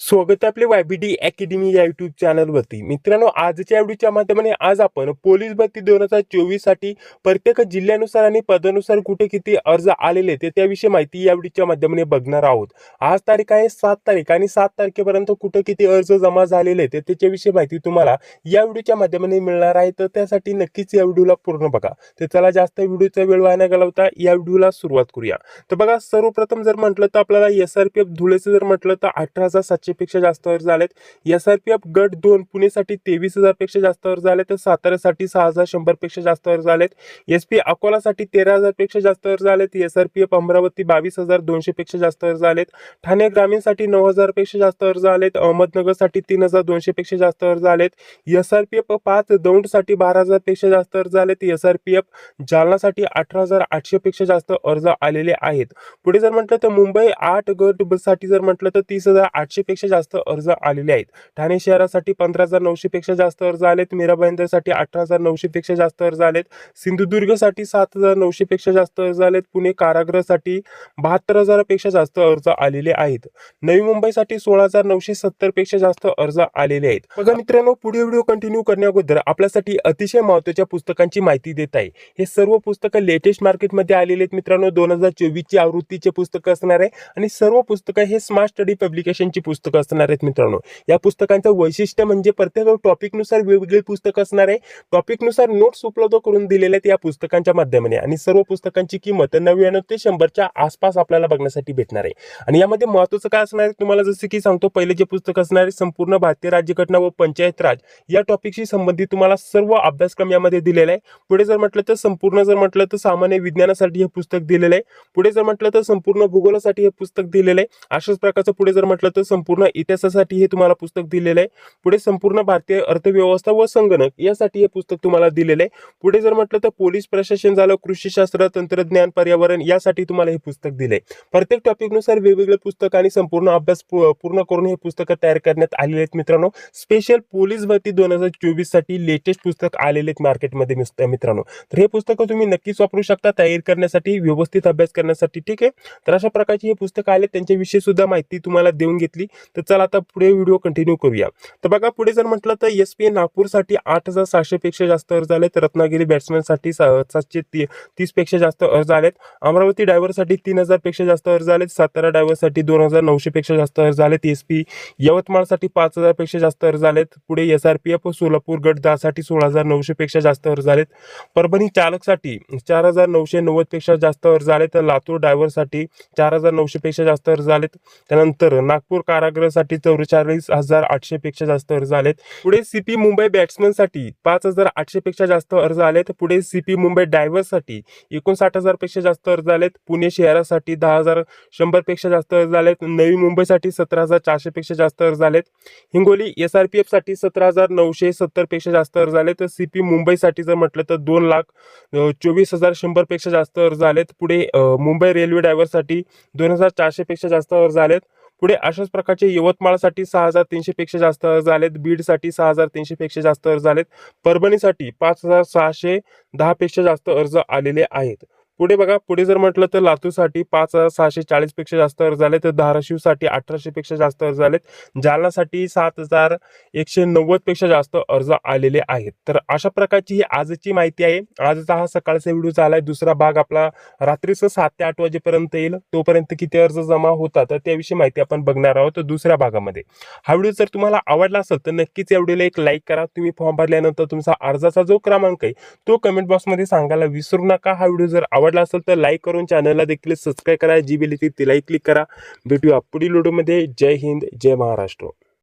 स्वागत आपले Y B YBD academy या युट्यूब चॅनलवरती. मित्रांनो आजच्या व्हिडिओच्या माध्यमाने आज आपण पोलीस भरती दोन हजार चोवीससाठी प्रत्येक जिल्ह्यानुसार आणि पदानुसार कुठे किती अर्ज आलेले ते त्याविषयी माहिती या व्हिडिओच्या माध्यमाने बघणार आहोत. आज तारीख आहे सात तारीख आणि सात तारखेपर्यंत कुठे किती अर्ज जमा झालेले ते त्याच्याविषयी माहिती तुम्हाला या व्हिडिओच्या माध्यमाने मिळणार आहे. तर त्यासाठी नक्कीच या व्हिडिओला पूर्ण बघा. तर चला जास्त व्हिडिओचा वेळ वाया घालवता या व्हिडिओला सुरुवात करूया. तर बघा सर्वप्रथम जर म्हटलं तर आपल्याला एस आर पी एफ धुळेचं जर म्हटलं तर अठरा हजार सातशे पेक्षा जास्त अर्ज झालेत. एस आर पी एफ गट दोन पुणेसाठी तेवीस हजारपेक्षा जास्त अर्ज झाले तर साताऱ्यासाठी सहा हजार शंभरपेक्षा जास्त अर्ज आहेत एस पी अकोलासाठी तेरा हजारपेक्षा जास्त अर्ज झालेत. S R P F Amravati बावीस हजार दोनशे पेक्षा जास्त अर्ज आहेत ठाणे ग्रामीणसाठी नऊ हजारपेक्षा जास्त अर्ज आहेत अहमदनगरसाठी तीन हजार दोनशे पेक्षा जास्त अर्ज आहेत एस आर पी एफ पाच दौंडसाठी बारा हजारपेक्षा जास्त अर्ज आहेत एस आर पी एफ जालनासाठी अठरा हजार आठशे पेक्षा जास्त अर्ज आलेले आहेत. पुढे जर म्हटलं तर मुंबई आठ गटसाठी जर म्हटलं तर तीस हजार आठशे पेक्षा जास्त अर्ज आलेले आहेत. ठाणे शहरासाठी पंधरा हजार नऊशे पेक्षा जास्त अर्ज आलेत. मीरा भाईंदरसाठी अठरा हजार नऊशे पेक्षा जास्त अर्ज आलेत. सिंधुदुर्गसाठी सात हजार नऊशे पेक्षा जास्त अर्ज आलेत. पुणे कारागृहासाठी बहात्तर हजारापेक्षा जास्त अर्ज आलेले आहेत. नवी मुंबईसाठी सोळा हजार नऊशे सत्तरपेक्षा जास्त अर्ज आलेले आहेत. बघा मित्रांनो पुढे व्हिडिओ कंटिन्यू करण्याअगोदर आपल्यासाठी अतिशय महत्त्वाच्या पुस्तकांची माहिती देत आहे. हे सर्व पुस्तकं लेटेस्ट मार्केटमध्ये आलेले आहेत मित्रांनो. दोन हजार चोवीसची आवृत्तीचे पुस्तकं असणार आहे. आणि सर्व पुस्तकं हे स्मार्ट स्टडी पब्लिकेशनची पुस्तकं असणार आहेत मित्रांनो. या पुस्तकांचं वैशिष्ट्य म्हणजे प्रत्येक टॉपिकनुसार वेगवेगळी पुस्तकं असणार आहे. टॉपिकनुसार नोट्स उपलब्ध करून दिलेले आहेत या पुस्तकांच्या माध्यमाने. आणि सर्व पुस्तकांची किंमत नव्याण्णव ते शंभरच्या आसपास आपल्याला बघण्यासाठी भेटणार आहे. आणि यामध्ये महत्त्वाचं काय असणार आहे? तुम्हाला जसं की सांगतो पहिले जे पुस्तक असणार आहे संपूर्ण भारतीय राज्यघटना व पंचायत राज या टॉपिकशी संबंधित तुम्हाला सर्व अभ्यासक्रम यामध्ये दिलेला आहे पुढे जर म्हटलं तर संपूर्ण जर म्हटलं तर सामान्य विज्ञानासाठी हे पुस्तक दिलेलं आहे. पुढे जर म्हटलं तर संपूर्ण भूगोलासाठी हे पुस्तक दिलेलं आहे. अशाच प्रकारचं पुढे जर म्हटलं तर संपूर्ण इतिहासासाठी हे तुम्हाला पुस्तक दिलेलं आहे. पुढे संपूर्ण भारतीय अर्थव्यवस्था व संगणक यासाठी हे पुस्तक तुम्हाला दिलेलं आहे. पुढे जर म्हटलं तर पोलीस प्रशासन झालं कृषीशास्त्र तंत्रज्ञान पर्यावरण यासाठी तुम्हाला हे पुस्तक दिलंय. प्रत्येक टॉपिकनुसार वेगवेगळे पुस्तक आणि संपूर्ण अभ्यास पूर्ण करून हे पुस्तकं तयार करण्यात आलेले आहेत मित्रांनो. स्पेशल पोलीस भरती दोन हजार चोवीससाठी लेटेस्ट पुस्तक आलेले आहेत मार्केटमध्ये मित्रांनो. तर हे पुस्तकं तुम्ही नक्कीच वापरू शकता तयार करण्यासाठी व्यवस्थित अभ्यास करण्यासाठी ठीक आहे? तर अशा प्रकारची हे पुस्तकं आले त्यांच्याविषयी सुद्धा माहिती तुम्हाला देऊन घेतली. तर चला आता पुढे व्हिडिओ कंटिन्यू करूया. तर बघा पुढे जर म्हटलं तर एस पी नागपूरसाठी आठ हजार सहाशेपेक्षा जास्त अर्ज आले तर रत्नागिरी बॅट्समॅनसाठी सा- सातशे ती तीसपेक्षा जास्त अर्ज आलेत. अमरावती डायव्हरसाठी तीन हजारपेक्षा जास्त अर्ज आलेत. सातारा डायव्हरसाठी दोन हजार नऊशेपेक्षा जास्त अर्ज आलेत. एस पी यवतमाळसाठी पाच हजारपेक्षा जास्त अर्ज आलेत. पुढे S R P F Solapur गट दहासाठी सोळा हजार नऊशेपेक्षा जास्त अर्ज आलेत. परभणी चालकसाठी चार हजार नऊशे नव्वदपेक्षा जास्त अर्ज आले तर लातूर डायव्हरसाठी चार हजार नऊशेपेक्षा जास्त अर्ज आलेत. त्यानंतर नागपूर कारागृहासाठी चौवेचाळीस हजार आठशे पेक्षा जास्त अर्ज आलेत. पुढे सीपी मुंबई बॅट्समनसाठी पाच हजार आठशे पेक्षा जास्त अर्ज आलेत. पुढे सीपी मुंबई डायव्हर्ससाठी एकोणसाठ हजारपेक्षा जास्त अर्ज आलेत. पुणे शहरासाठी दहा हजार शंभरपेक्षा जास्त अर्ज आलेत. नवी मुंबईसाठी सतरा हजार चारशे पेक्षा जास्त अर्ज आलेत. हिंगोली एस आर पी एफसाठी सतरा हजार नऊशे सत्तरपेक्षा जास्त अर्ज आले तर सीपी मुंबईसाठी जर म्हटलं तर दोन लाख चोवीस हजार शंभरपेक्षा जास्त अर्ज आलेत. पुढे मुंबई रेल्वे ड्रायव्हरसाठी दोन हजार चारशे पेक्षा जास्त अर्ज आलेत. पुढे अशाच प्रकारचे यवतमाळसाठी सहा हजार तीनशे पेक्षा जास्त अर्ज आलेत बीडसाठी सहा हजार तीनशे पेक्षा जास्त अर्ज आलेत परभणीसाठी पाच हजार सहाशे दहा पेक्षा जास्त अर्ज आलेले आहेत. पुढे बघा पुढे जर म्हटलं तर लातूरसाठी पाच हजार सहाशे चाळीसपेक्षा जास्त अर्ज आले तर धाराशिवसाठी अठराशे पेक्षा जास्त अर्ज आलेत जालनासाठी सात हजार एकशे नव्वदपेक्षा जास्त अर्ज आलेले आहेत. तर अशा प्रकारची ही आजची माहिती आहे. आजचा हा सकाळचा व्हिडिओ झाला आहे दुसरा भाग आपला रात्रीचं सात ते आठ वाजेपर्यंत येईल. तोपर्यंत किती अर्ज जमा होतात तर त्याविषयी माहिती आपण बघणार आहोत दुसऱ्या भागामध्ये. हा व्हिडिओ जर तुम्हाला आवडला असेल तर नक्कीच या व्हिडिओला एक लाईक करा. तुम्ही फॉर्म भरल्यानंतर तुमचा अर्जाचा जो क्रमांक आहे तो कमेंट बॉक्समध्ये सांगायला विसरू नका. हा व्हिडिओ जर आवडला असेल तर लाईक करून चॅनलला देखील सबस्क्राईब करा. जी बिल तिलाही क्लिक करा. भेटूया पुढील व्हिडिओमध्ये जय हिंद जय महाराष्ट्र.